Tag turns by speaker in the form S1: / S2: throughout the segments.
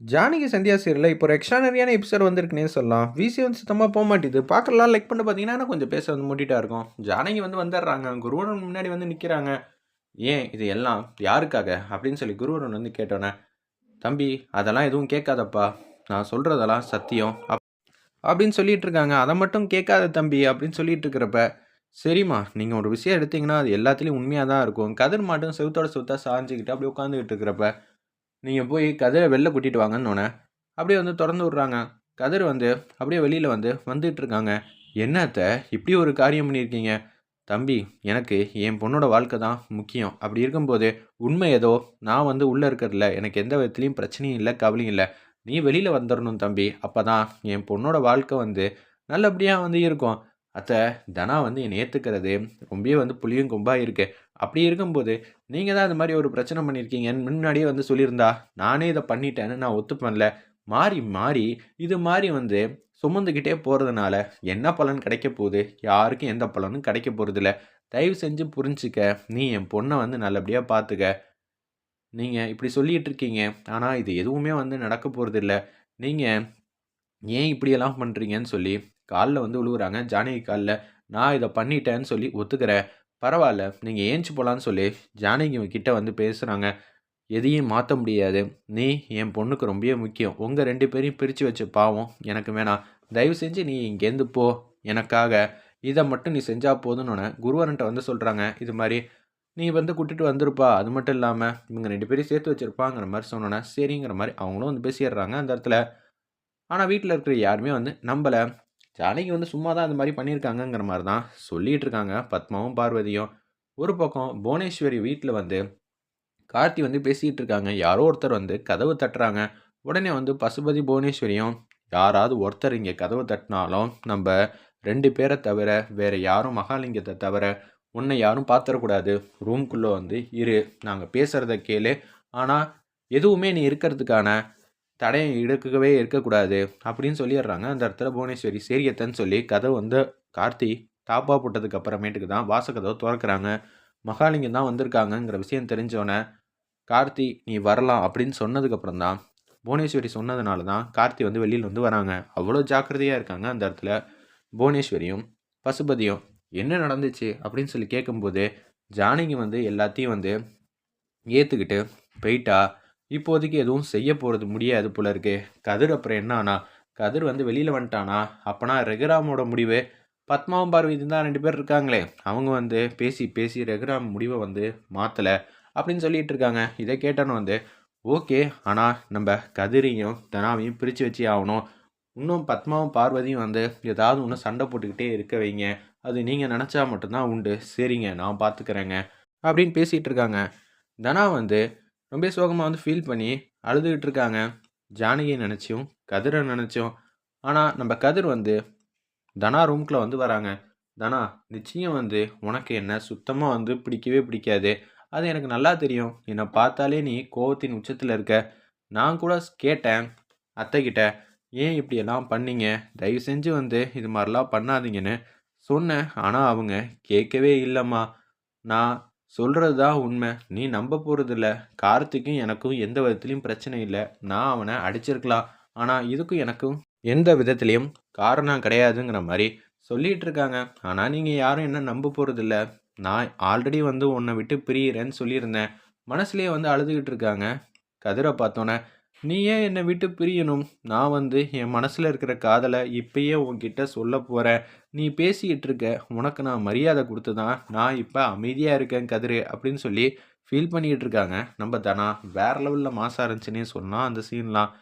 S1: ஜானகி சந்தியா சீரில் இப்போ ஒரு எக்ஸ்ட்ரானரியான எபிசோட் வந்திருக்குன்னே சொல்லலாம். விசி வந்து சுத்தமாக போக மாட்டேது பார்க்கலாம் லைக் பண்ணி பார்த்தீங்கன்னா கொஞ்சம் பேச வந்து மூட்டிகிட்டா இருக்கும். ஜானகி வந்து வந்துடுறாங்க. குருவரன் முன்னாடி வந்து நிற்கிறாங்க ஏன் இது எல்லாம் யாருக்காக? அப்படின்னு சொல்லி குருவரன் வந்து கேட்டோன்னே தம்பி அதெல்லாம் எதுவும் கேட்காதப்பா. நான் சொல்கிறதெல்லாம் சத்தியம். அப் அப்படின்னு சொல்லிட்டு இருக்காங்க. அதை மட்டும் கேட்காத தம்பி. அப்படின்னு சொல்லிட்டு இருக்கிறப்ப சரிம்மா நீங்கள் ஒரு விஷயம் எடுத்தீங்கன்னா அது எல்லாத்துலேயும் உண்மையாக தான் இருக்கும். கதிர் மாட்டும் செவுத்தோட செவத்தாக சாஞ்சிக்கிட்டு அப்படியே உட்காந்துக்கிட்டு இருக்கிறப்ப நீங்கள் போய் கதிரை வெளில கூட்டிகிட்டு வாங்கன்னு அப்படியே வந்து திறந்து விட்றாங்க. கதிர் வந்து அப்படியே வெளியில் வந்து வந்துட்டு இருக்காங்க. என்னத்த இப்படி ஒரு காரியம் பண்ணியிருக்கீங்க? தம்பி எனக்கு என் பொண்ணோட வாழ்க்கை தான் முக்கியம். அப்படி இருக்கும்போது உண்மை ஏதோ? நான் வந்து உள்ளே இருக்கிறதில்ல எனக்கு எந்த விதத்துலேயும் பிரச்சனையும் இல்லை கவலையும் இல்லை. நீ வெளியில் வந்துடணும் தம்பி. அப்போ தான் என் பொண்ணோட வாழ்க்கை வந்து நல்லபடியாக வந்து இருக்கும். அத்தை தனா வந்து என்னை ஏற்றுக்கிறது ரொம்பவே வந்து புளியும் கொம்பாக இருக்குது அப்படி இருக்கும்போது நீங்கள் தான் இந்த மாதிரி ஒரு பிரச்சனை பண்ணியிருக்கீங்கன்னு முன்னாடியே வந்து சொல்லியிருந்தா நானே இதை பண்ணிட்டேன்னு நான் ஒத்துப்பேன்ல. மாறி மாறி இது மாதிரி வந்து சுமந்துக்கிட்டே போகிறதுனால என்ன பலன் கிடைக்க போகுது? யாருக்கும் எந்த பலனும் கிடைக்க போகிறதில்ல தயவு செஞ்சு புரிஞ்சுக்க. நீ என் பொண்ணை வந்து நல்லபடியாக பார்த்துக்க நீங்கள் இப்படி சொல்லிகிட்டு இருக்கீங்க ஆனால் இது எதுவுமே வந்து நடக்க போகிறதில்ல நீங்கள் ஏன் இப்படியெல்லாம் பண்ணுறீங்கன்னு சொல்லி காலில் வந்து விழுகுறாங்க ஜானகி காலில் நான் இதை பண்ணிட்டேன்னு சொல்லி ஒத்துக்கிறேன். பரவாயில்ல நீங்கள் ஏஞ்சி போகலான்னு சொல்லி ஜானகி கிட்டே வந்து பேசுகிறாங்க எதையும் மாற்ற முடியாது. நீ என் பொண்ணுக்கு ரொம்பவே முக்கியம். உங்கள் ரெண்டு பேரையும் பிரித்து வச்சு பாவம் எனக்கு வேணாம். தயவு செஞ்சு நீ இங்கேருந்து போ. எனக்காக இதை மட்டும் நீ செஞ்சால் போதுன்னு குருவரன்ட்ட வந்து சொல்கிறாங்க இது மாதிரி நீ வந்து கூட்டிகிட்டு வந்திருப்பா. அது மட்டும் இல்லாமல் இவங்க ரெண்டு பேரும் சேர்த்து வச்சுருப்பாங்கிற மாதிரி சொன்னோன்னே சரிங்கிற மாதிரி அவங்களும் வந்து பேசிடுறாங்க அந்த இடத்துல. ஆனால் வீட்டில் இருக்கிற யாருமே வந்து நம்மளை ஜானகி வந்து சும்மா தான் அந்த மாதிரி பண்ணியிருக்காங்கங்கிற மாதிரி தான் சொல்லிகிட்டு இருக்காங்க பத்மாவும் பார்வதியும். ஒரு பக்கம் புவனேஸ்வரி வீட்டில் வந்து கார்த்தி வந்து பேசிக்கிட்டு இருக்காங்க யாரோ ஒருத்தர் வந்து கதவு தட்டுறாங்க. உடனே வந்து பசுபதி புவனேஸ்வரியும் யாராவது ஒருத்தர் இங்கே கதவு தட்டினாலும் நம்ம ரெண்டு பேரை தவிர வேறு யாரும் மகாலிங்கத்தை தவிர உன்னை யாரும் பார்த்துடக்கூடாது ரூம்குள்ளே வந்து இரு. நாங்கள் பேசுகிறத கேளு. ஆனால் எதுவுமே நீ இருக்கிறதுக்கான தடையை எடுக்கவே இருக்கக்கூடாது அப்படின்னு சொல்லிடுறாங்க. அந்த இடத்துல புவனேஸ்வரி சரியத்தன்னு சொல்லி கதை வந்து கார்த்தி டாப்பாக போட்டதுக்கு அப்புறமேட்டுக்கு தான் வாசக்கதவை திறக்கிறாங்க. மகாலிங்கம் தான் வந்திருக்காங்கங்கிற விஷயம் தெரிஞ்சோடனே கார்த்தி நீ வரலாம் அப்படின்னு சொன்னதுக்கப்புறம் தான் புவனேஸ்வரி சொன்னதுனால தான் கார்த்தி வந்து வெளியில் வந்து வராங்க. அவ்வளோ ஜாக்கிரதையாக இருக்காங்க அந்த இடத்துல புவனேஸ்வரியும் பசுபதியும். என்ன நடந்துச்சு? அப்படின்னு சொல்லி கேட்கும்போது ஜானகி வந்து எல்லாத்தையும் வந்து ஏற்றுக்கிட்டு போயிட்டா? இப்போதைக்கு எதுவும் செய்ய போகிறது முடியாது போல இருக்கு. கதிர் அப்புறம் என்ன கதிர் வந்து வெளியில் வந்துட்டானா? அப்போனா ரகுராமோட முடிவு. பத்மாவும் பார்வதி தான் ரெண்டு பேர் இருக்காங்களே. அவங்க வந்து பேசி பேசி ரகுராம் முடிவை வந்து மாற்றலை அப்படின்னு சொல்லிட்டு இருக்காங்க. இதை கேட்டானு வந்து ஓகே ஆனால் நம்ம கதிரையும் தனாவையும் பிரித்து வச்சு ஆகணும். இன்னும் பத்மாவும் பார்வதியும் வந்து ஏதாவது ஒன்று சண்டை போட்டுக்கிட்டே இருக்க வைங்க. அது நீங்கள் நினச்சா மட்டும்தான் உண்டு. சரிங்க நான் பார்த்துக்கிறேங்க அப்படின்னு பேசிகிட்டு இருக்காங்க. தனா வந்து ரொம்ப சோகமாக வந்து ஃபீல் பண்ணி அழுதுகிட்டு இருக்காங்க. ஜானகியை நினச்சியும் கதிரை நினச்சோம். ஆனால் நம்ம கதிர் வந்து தனா ரூம்குள்ளே வந்து வராங்க. தனா நிச்சயம் வந்து உனக்கு என்ன சுத்தமாக வந்து பிடிக்கவே பிடிக்காது. அது எனக்கு நல்லா தெரியும். என்னை பார்த்தாலே நீ கோவத்தின் உச்சத்தில் இருக்க. நான் கூட கேட்டேன் அத்தைக்கிட்ட ஏன் இப்படியெல்லாம் பண்ணீங்க? தயவு செஞ்சு வந்து இது மாதிரிலாம் பண்ணாதீங்கன்னு சொன்னேன். ஆனால் அவங்க கேட்கவே இல்லைம்மா. நான் சொல்கிறது தான் உண்மை. நீ நம்ப போகிறதில்ல கார்த்திக்கும் எனக்கும் எந்த விதத்துலையும் பிரச்சனை இல்லை. நான் அவனை அடிச்சிருக்கலாம். ஆனால் இதுக்கும் எனக்கும் எந்த விதத்துலேயும் காரணம் கிடையாதுங்கிற மாதிரி சொல்லிகிட்டு இருக்காங்க. ஆனால் நீங்கள் யாரும் என்ன நம்ப போகிறதில்ல நான் ஆல்ரெடி வந்து உன்னை விட்டு பிரியிறேன்னு சொல்லியிருந்தேன். மனசுலேயே வந்து அழுதுகிட்டு இருக்காங்க. கதிரை பார்த்தோன்னே நீ ஏன் என்னை விட்டு பிரியணும். நான் வந்து என் மனசில் இருக்கிற காதலை இப்பயே உன்கிட்ட சொல்ல போகிறேன் நீ பேசிக்கிட்டு இருக்க. உனக்கு நான் மரியாதை கொடுத்து தான் நான் இப்போ அமைதியாக இருக்கேன் கதிரு அப்படின்னு சொல்லி ஃபீல் பண்ணிக்கிட்டு இருக்காங்க. நம்ம தானா வேற லெவலில் மாசாக இருந்துச்சுன்னே சொன்னால் அந்த சீன்லாம்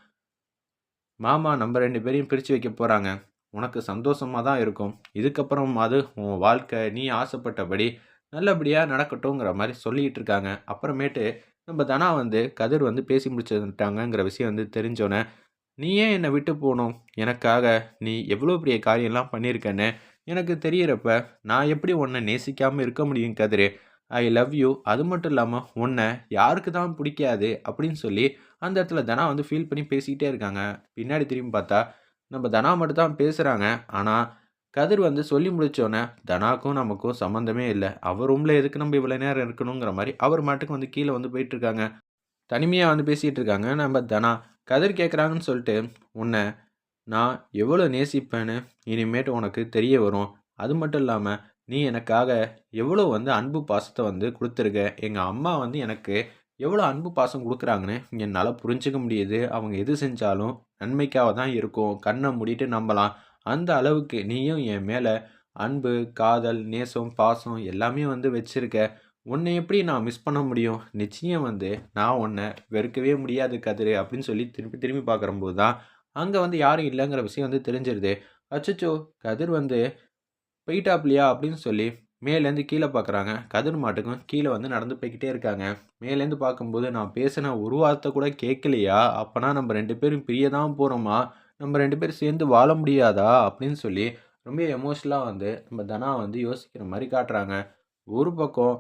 S1: மாமா நம்ம ரெண்டு பேரையும் பிரித்து வைக்க போகிறாங்க உனக்கு சந்தோஷமாக தான் இருக்கும். இதுக்கப்புறம் அது உன் வாழ்க்கை. நீ ஆசைப்பட்டபடி நல்லபடியாக நடக்கட்டுங்கிற மாதிரி சொல்லிகிட்டு இருக்காங்க. அப்புறமேட்டு நம்ம தனா வந்து கதிர் வந்து பேசி முடிச்சுட்டாங்கங்கிற விஷயம் வந்து தெரிஞ்சோன்னே நீ ஏன் என்னை விட்டு போகணும்? எனக்காக நீ எவ்வளோ பெரிய காரியம்லாம் பண்ணியிருக்கேன்னு எனக்கு தெரியிறப்ப நான் எப்படி உன்னை நேசிக்காமல் இருக்க முடியும் கதிர்? ஐ லவ் யூ அது மட்டும் இல்லாமல் உன்னை யாருக்கு தான் பிடிக்காது அப்படின்னு சொல்லி அந்த இடத்துல தனா வந்து ஃபீல் பண்ணி பேசிக்கிட்டே இருக்காங்க. பின்னாடி திரும்பி பார்த்தா நம்ம தனா மட்டும் தான் பேசுகிறாங்க ஆனால் கதிர் வந்து சொல்லி முடித்தோன்னே தனாக்கும் நமக்கும் சம்மந்தமே இல்லை. அவர் ரூமில் எதுக்கு நம்ம இவ்வளோ நேரம் இருக்கணுங்கிற மாதிரி அவர் மாட்டுக்கு வந்து கீழே வந்து போயிட்டுருக்காங்க தனிமையாக வந்து பேசிகிட்டு இருக்காங்க. நம்ம தனா கதிர் கேட்குறாங்கன்னு சொல்லிட்டு உன்னை நான் எவ்வளோ நேசிப்பேன்னு இனிமேட்டு உனக்கு தெரிய வரும். அது மட்டும் இல்லாமல் நீ எனக்காக எவ்வளோ வந்து அன்பு பாசத்தை வந்து கொடுத்துருக்க? எங்கள் அம்மா வந்து எனக்கு எவ்வளோ அன்பு பாசம் கொடுக்குறாங்கன்னு என்னால் புரிஞ்சுக்க முடியுது. அவங்க எது செஞ்சாலும் நன்மைக்காக தான் இருக்கும். கண்ணை மூடிட்டு நம்பலாம். அந்த அளவுக்கு நீயும் என் மேலே அன்பு காதல் நேசம் பாசம் எல்லாமே வந்து வச்சுருக்க. உன்னை எப்படி நான் மிஸ் பண்ண முடியும்? நிச்சயம் வந்து நான் உன்னை வெறுக்கவே முடியாது கதிர் அப்படின்னு சொல்லி திருப்பி திரும்பி பார்க்குறம்போது தான் அங்கே வந்து யாரும் இல்லைங்கிற விஷயம் வந்து தெரிஞ்சிருது. அச்சச்சோ கதிர் வந்து போயிட்டாப்லையா அப்படின்னு சொல்லி மேலேருந்து கீழே பார்க்குறாங்க. கதிர் மாட்டுக்கும் கீழே வந்து நடந்து போய்கிட்டே இருக்காங்க. மேலேருந்து பார்க்கும்போது நான் பேசின ஒரு வார்த்தை கூட கேட்கலையா? அப்போனா நம்ம ரெண்டு பேரும் பிரிய தான் போகிறோமா நம்ம ரெண்டு பேரும் சேர்ந்து வாழ முடியாதா? அப்படின்னு சொல்லி ரொம்ப எமோஷ்னலாக வந்து நம்ம தனா வந்து யோசிக்கிற மாதிரி காட்டுறாங்க. ஒரு பக்கம்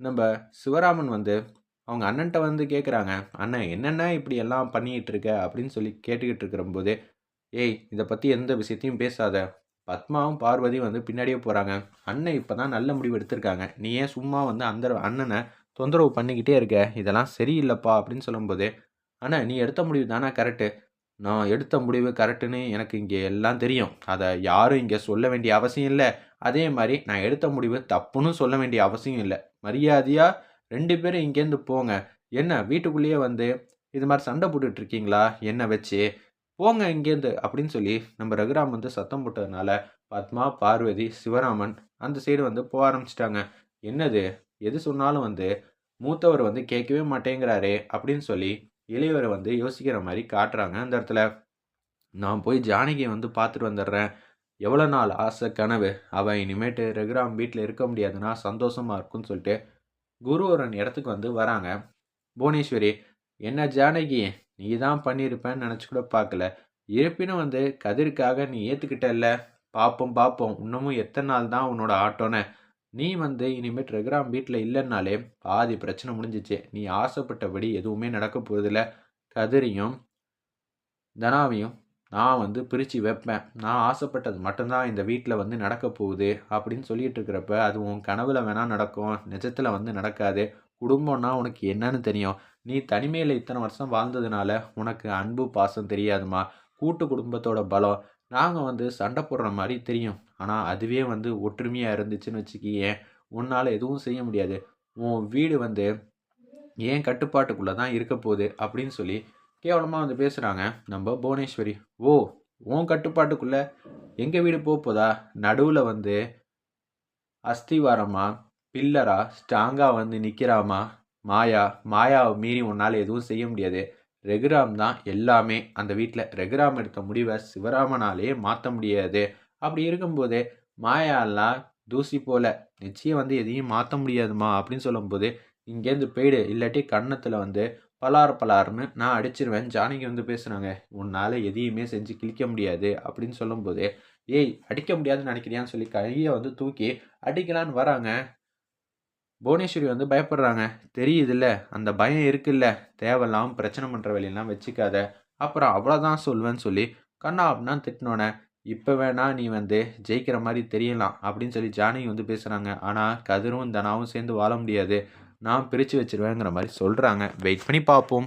S1: நம்ம சிவராமன் வந்து அவங்க அண்ணன்ட்ட வந்து கேட்குறாங்க அண்ணன் என்னென்ன இப்படி எல்லாம் பண்ணிக்கிட்டு இருக்க? அப்படின்னு சொல்லி கேட்டுக்கிட்டு இருக்கிறம்போது ஏய் இதை பற்றி எந்த விஷயத்தையும் பேசாத. பத்மாவும் பார்வதியும் வந்து பின்னாடியே போகிறாங்க அண்ணன் இப்போ தான் நல்ல முடிவு எடுத்திருக்காங்க. நீ ஏன் சும்மா வந்து அந்த அண்ணனை தொந்தரவு பண்ணிக்கிட்டே இருக்க? இதெல்லாம் சரியில்லைப்பா. அப்படின்னு சொல்லும்போது அண்ணா நீ எடுத்த முடிவு தானே கரெக்டு நான் எடுத்த முடிவு கரெக்டுன்னு எனக்கு இங்கே எல்லாம் தெரியும். அதை யாரும் இங்கே சொல்ல வேண்டிய அவசியம் இல்லை. அதே மாதிரி நான் எடுத்த முடிவு தப்புன்னு சொல்ல வேண்டிய அவசியம் இல்லை. மரியாதையாக ரெண்டு பேரும் இங்கேருந்து போங்க. என்ன வீட்டுக்குள்ளேயே வந்து இது மாதிரி சண்டை போட்டுட்டு இருக்கீங்களா? என்ன வச்சு? போங்க இங்கேருந்து அப்படின்னு சொல்லி நம்ம ரகுராம் வந்து சத்தம் போட்டதுனால பத்மா பார்வதி சிவராமன் அந்த சைடு வந்து போக ஆரம்பிச்சிட்டாங்க. என்னது? எது சொன்னாலும் வந்து மூத்தவர் வந்து கேட்கவே மாட்டேங்கிறாரே அப்படின்னு சொல்லி இளையவரை வந்து யோசிக்கிற மாதிரி காட்டுறாங்க. அந்த இடத்துல நான் போய் ஜானகியை வந்து பார்த்துட்டு வந்துடுறேன். எவ்வளோ நாள் ஆசை கனவு. அவள் இனிமேட்டு ரகுராம் வீட்டில் இருக்க முடியாதுன்னா சந்தோஷமாக இருக்கும்னு சொல்லிட்டு குருவரன் இடத்துக்கு வந்து வராங்க. புவனேஸ்வரி என்ன ஜானகி நீ தான் பண்ணியிருப்பேன்னு நினச்சி கூட பார்க்கல. இருப்பினும் வந்து கதிருக்காக நீ ஏற்றுக்கிட்டல்ல பார்ப்போம் பார்ப்போம் இன்னமும் எத்தனை நாள் தான் உன்னோட ஆட்டோன்னு. நீ வந்து இனிமேல் ரகுராம் வீட்டில் இல்லைன்னாலே பாதி பிரச்சனை முடிஞ்சிச்சு. நீ ஆசைப்பட்டபடி எதுவுமே நடக்க போகிறதில்ல கதிரியும் தனாவையும் நான் வந்து பிரித்து வைப்பேன். நான் ஆசைப்பட்டது மட்டும்தான் இந்த வீட்டில் வந்து நடக்க போகுது அப்படின்னு சொல்லிட்டு இருக்கிறப்ப அது உன் கனவுல வேணால் நடக்கும். நிஜத்தில் வந்து நடக்காது. குடும்பம்னா உனக்கு என்னன்னு தெரியும். நீ தனிமையில் இத்தனை வருஷம் வாழ்ந்ததுனால உனக்கு அன்பு பாசம் தெரியாதுமா கூட்டு குடும்பத்தோட பலம். நாங்கள் வந்து சண்டை போடுற மாதிரி தெரியும். ஆனால் அதுவே வந்து ஒற்றுமையாக இருந்துச்சுன்னு வச்சுக்கியேன் உன்னால் எதுவும் செய்ய முடியாது. உன் வீடு வந்து ஏன் கட்டுப்பாட்டுக்குள்ளே தான் இருக்க போகுது அப்படின்னு சொல்லி கேவலமாக வந்து பேசுகிறாங்க நம்ம புவனேஸ்வரி. ஓ உன் கட்டுப்பாட்டுக்குள்ளே எங்கள் வீடு போக போதா? நடுவில் வந்து அஸ்திவாரமா பில்லரா ஸ்ட்ராங்காக வந்து நிற்கிறாமா மாயா மாயாவை மீறி உன்னால் எதுவும் செய்ய முடியாது. ரெகுராம் தான் எல்லாமே. அந்த வீட்டில் ரெகுராம் எடுத்த முடிவை சிவராமனாலேயே மாற்ற முடியாது. அப்படி இருக்கும்போது மாயாலாம் தூசி போல நிச்சயம் வந்து எதையும் மாற்ற முடியாதுமா? அப்படின்னு சொல்லும்போது இங்கேருந்து போயிடு இல்லாட்டி கன்னத்தில் வந்து பலார் பலார்னு நான் அடிச்சிருவேன். ஜானகி வந்து பேசுகிறாங்க உன்னால் எதையுமே செஞ்சு கிழிக்க முடியாது. அப்படின்னு சொல்லும்போது ஏய் அடிக்க முடியாதுன்னு நினைக்கிறியான்னு சொல்லி கையை வந்து தூக்கி அடிக்கலான்னு வராங்க. புவனேஸ்வரி வந்து பயப்படுறாங்க தெரியுதுல்ல அந்த பயம் இருக்குல்ல தேவையில்லாமல் பிரச்சனை பண்ணுற வேலையெல்லாம் வச்சுக்காத. அப்புறம் அவ்வளோதான் சொல்வேன்னு சொல்லி கண்ணா அப்படின்னா திட்டினோன்னே இப்போ வேணா நீ வந்து ஜெயிக்கிற மாதிரி தெரியலாம் அப்படின்னு சொல்லி ஜானகி வந்து பேசுகிறாங்க ஆனால் கதிரும் தனாவும் சேர்ந்து வாழ முடியாது. நான் பிரித்து வச்சிருவேங்கிற மாதிரி சொல்கிறாங்க வெயிட் பண்ணி பார்ப்போம்